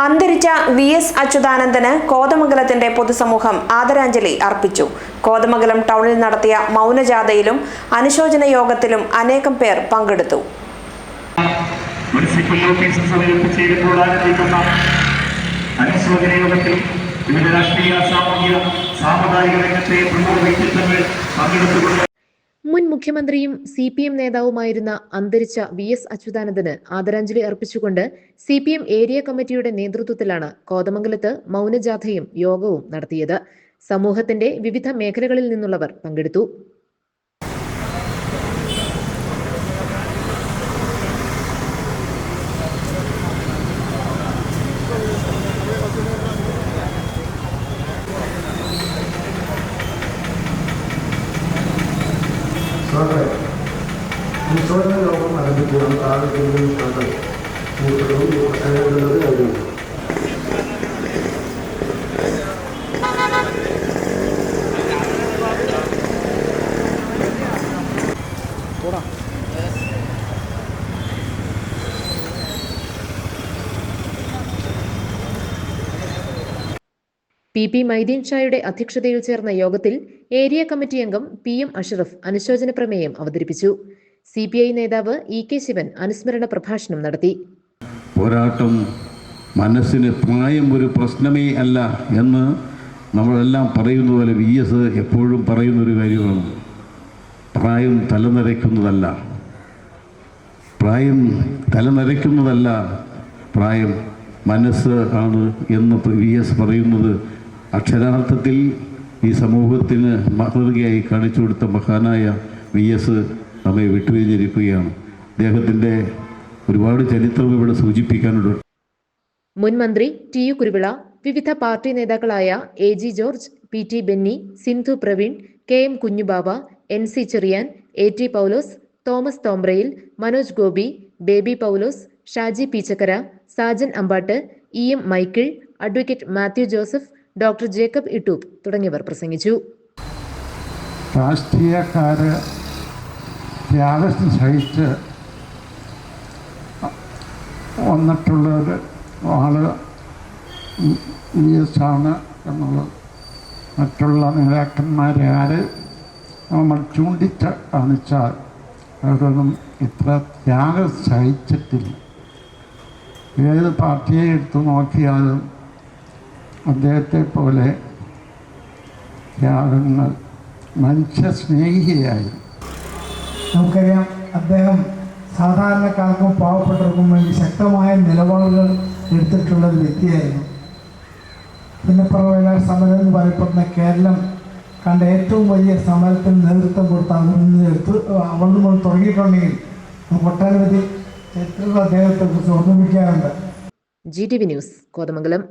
അന്തരിച്ച V S അച്യുതാനന്ദന് കോതമംഗലത്തിന്റെ പൊതുസമൂഹം ആദരാഞ്ജലി അർപ്പിച്ചു. കോതമംഗലം ടൗണിൽ നടത്തിയ മൗനജാഥയിലും അനുശോചന യോഗത്തിലും അനേകം പേർ പങ്കെടുത്തു. സാമുദായിക രംഗത്തെ പ്രമുഖ വ്യക്തിത്വങ്ങൾ മുൻ മുഖ്യമന്ത്രിയും സി പി എം നേതാവുമായിരുന്ന അന്തരിച്ച വി എസ് അച്യുതാനന്ദന് ആദരാഞ്ജലി അർപ്പിച്ചുകൊണ്ട് സി പി എം ഏരിയ കമ്മിറ്റിയുടെ നേതൃത്വത്തിലാണ് കോതമംഗലത്ത് മൗനജാഥയും യോഗവും നടത്തിയത്. സമൂഹത്തിന്റെ വിവിധ മേഖലകളിൽ നിന്നുള്ളവർ പങ്കെടുത്തു. അനുശോചന യോഗം ആരംഭിക്കണം താഴെങ്കിലും സാറേ മൂത്രവും പ്രസംഗമുള്ളത് കഴിഞ്ഞു. പി പി മൈദീൻ ഷായുടെ അധ്യക്ഷതയിൽ ചേർന്ന യോഗത്തിൽ ഏരിയ കമ്മിറ്റി അംഗം പി എം അഷറഫ് അനുശോചന പ്രമേയം അവതരിപ്പിച്ചു. സി പി ഐ നേതാവ് ഇ കെ ശിവൻ അനുസ്മരണ പ്രഭാഷണം നടത്തി. പോരാട്ടം മനസ്സിന് പ്രായം ഒരു പ്രശ്നമേ അല്ല എന്ന് നമ്മളെല്ലാം പറയുന്ന പോലെ വി എസ് എപ്പോഴും പറയുന്നൊരു കാര്യമാണ്. പ്രായം തലനരയ്ക്കുന്നതല്ല പ്രായം തലനരയ്ക്കുന്നതല്ല പ്രായം മനസ്സ് ആണ് എന്ന് വി എസ് പറയുന്നത്. അക്ഷരാർത്ഥത്തിൽ ഈ സമൂഹത്തിന് മാതൃകയായി കാണിച്ചു കൊടുത്ത മഹാനായ വി എസ് നമ്മെ വിട്ടുപിരിഞ്ഞിരിക്കുകയാണ് അദ്ദേഹത്തിന്റെ ഒരുപാട് ചരിത്രം ഇവിടെ സൂചിപ്പിക്കാനുണ്ട്. മുൻ മന്ത്രി ടി യു കുരുവിള വിവിധ പാർട്ടി നേതാക്കളായ A G George P T Benny Sindhu Praveen K M Kunjubaba N C Cherian A T Paulose Thomas Thombrayil Manoj Gopi Baby Paulose Shaji Peechakkara Sajan Ambatt E M Michael advocate Mathew Joseph doctor Jacob Ittoop തുടങ്ങിയവർ പ്രസംഗിച്ചു. രാഷ്ട്രീയക്കാര് ത്യാഗം സഹിച്ച് വന്നിട്ടുള്ളൊരു ആൾ V S ആണ് എന്നുള്ളത്. മറ്റുള്ള നേതാക്കന്മാരെ ആര് നമ്മൾ ചൂണ്ടിച്ച കാണിച്ചാൽ അവരൊന്നും ഇത്ര ത്യാഗം സഹിച്ചിട്ടില്ല. ഏത് പാർട്ടിയെ എടുത്തു നോക്കിയാലും അദ്ദേഹത്തെ പോലെ ത്യാഗങ്ങൾ മനുഷ്യസ്നേഹിയായി നമുക്കറിയാം അദ്ദേഹം സാധാരണക്കാർക്കും പാവപ്പെട്ടവർക്കും വേണ്ടി ശക്തമായ നിലപാടുകൾ എടുത്തിട്ടുള്ള ഒരു വ്യക്തിയായിരുന്നു പുന്നപ്രവേല സമരം എന്ന് പറയപ്പെടുന്ന കേരളം കണ്ട ഏറ്റവും വലിയ സമരത്തിന് നേതൃത്വം കൊടുത്ത അവിടുന്ന് എടുത്ത് അവിടെ നിന്ന് തുടങ്ങിയിട്ടുണ്ടെങ്കിൽ നമുക്ക് ഒട്ടനവധി ചരിത്ര അദ്ദേഹത്തെ കുറിച്ച് ഓർമ്മിപ്പിക്കാറുണ്ട്? G T V news Kothamangalam.